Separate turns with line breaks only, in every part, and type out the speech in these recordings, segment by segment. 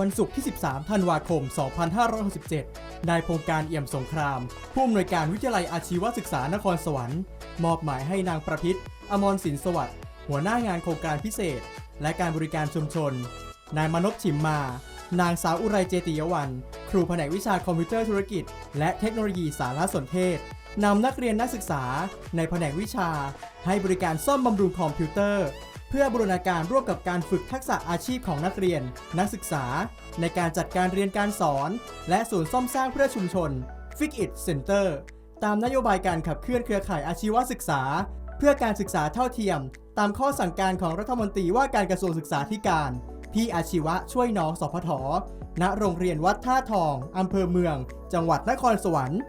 วันศุกร์ที่ 13 ธันวาคม 2567 นายพงการเอี่ยมสงคราม ผู้อำนวยการวิทยาลัยอาชีวศึกษานครสวรรค์ มอบหมายให้นางประพิษอมรสินสวัสดิ์หัวหน้างานโครงการพิเศษ และการบริการชุมชน นายมนพชิมมา นางสาวอุไรเจติยวัน ครูแผนกวิชาคอมพิวเตอร์ธุรกิจ และเทคโนโลยีสารสนเทศนำนักเรียนนักศึกษาในแผนกวิชา ให้บริการซ่อมบำรุงคอมพิวเตอร์ พื่อบูรณาการร่วมกับการฝึกทักษะอาชีพของนักเรียน นักศึกษา ในการจัดการเรียนการสอน และศูนย์ซ่อมสร้างเพื่อชุมชน f i c It Center ตามนโยบายการขับเคลื่อนเครือข่ายอาชีวศึกษา เพื่อการศึกษาเท่าเทียม ตามข้อสั่งการของรัฐมนตรีว่าการกระทรวงศึกษาธิการ พี่อาชีวะช่วยน้องสพทณโรงเรียนวัดท่าทองอำเภอเมือง จังหวัดนครสวรรค์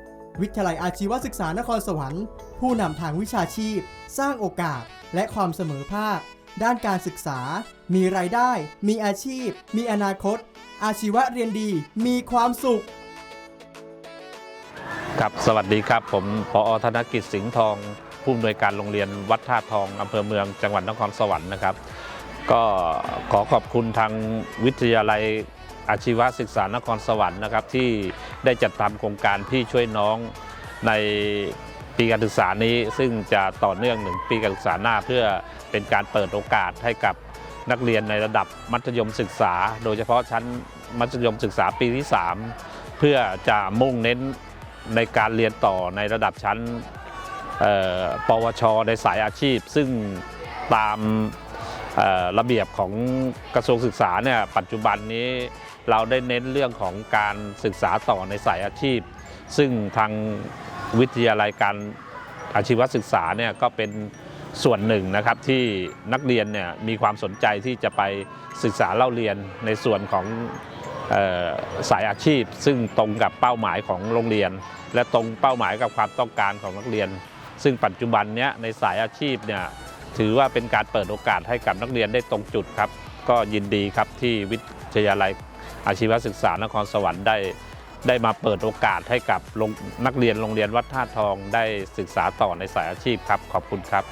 วิทยาลัยอาชีวศึกษานครสวรรค์ ผู้นำทางวิชาชีพ สร้างโอกาสและความเสมอภาค ด้านการศึกษา มีรายได้ มีอาชีพ มีอนาคต อาชีวะเรียนดี มีความสุข
ครับสวัสดีครับ ผมปอธนกิจสิงห์ทอง ผู้อำนวยการโรงเรียนวัดท่าทองอำเภอเมืองจังหวัดนครสวรรค์นะครับ ก็ขอขอบคุณทางวิทยาลัยอาชีวศึกษานครสวรรค์นะครับที่ได้จัดทำโครงการพี่ช่วยน้องใน ปีการศึกษานี้ซึ่งจะต่อเนื่องหนึ่งปีการศึกษาหน้าเพื่อเป็นการเปิดโอกาสให้กับนักเรียนในระดับมัธยมศึกษา โดยเฉพาะชั้นมัธยมศึกษาปีที่ 3 เพื่อจะมุ่งเน้นในการเรียนต่อในระดับชั้นปวช ในสายอาชีพ ซึ่งตามระเบียบของกระทรวงศึกษาเนี่ยปัจจุบันนี้เราได้เน้นเรื่องของการศึกษาต่อในสายอาชีพ ซึ่งทาง วิทยาลัยการอาชีวศึกษาเนี่ยก็เป็นส่วนหนึ่งนะครับที่นักเรียนเนี่ยมีความสนใจที่จะไปศึกษาเล่าเรียนในส่วนของออสายอาชีพ ซึ่งตรงกับเป้าหมายของโรงเรียน และตรงเป้าหมายกับความต้องการของนักเรียน ซึ่งปัจจุบันเนี้ยในสายอาชีพเนี่ยถือว่าเป็นการเปิดโอกาสให้กับนักเรียนได้ตรงจุดครับ ก็ยินดีครับที่วิทยาลัยอาชีวศึกษานครสวรรค์ได้ ได้มาเปิดโอกาสให้กับนักเรียนโรงเรียนวัดท่าทองได้ศึกษาต่อในสายอาชีพครับ ขอบคุณครับ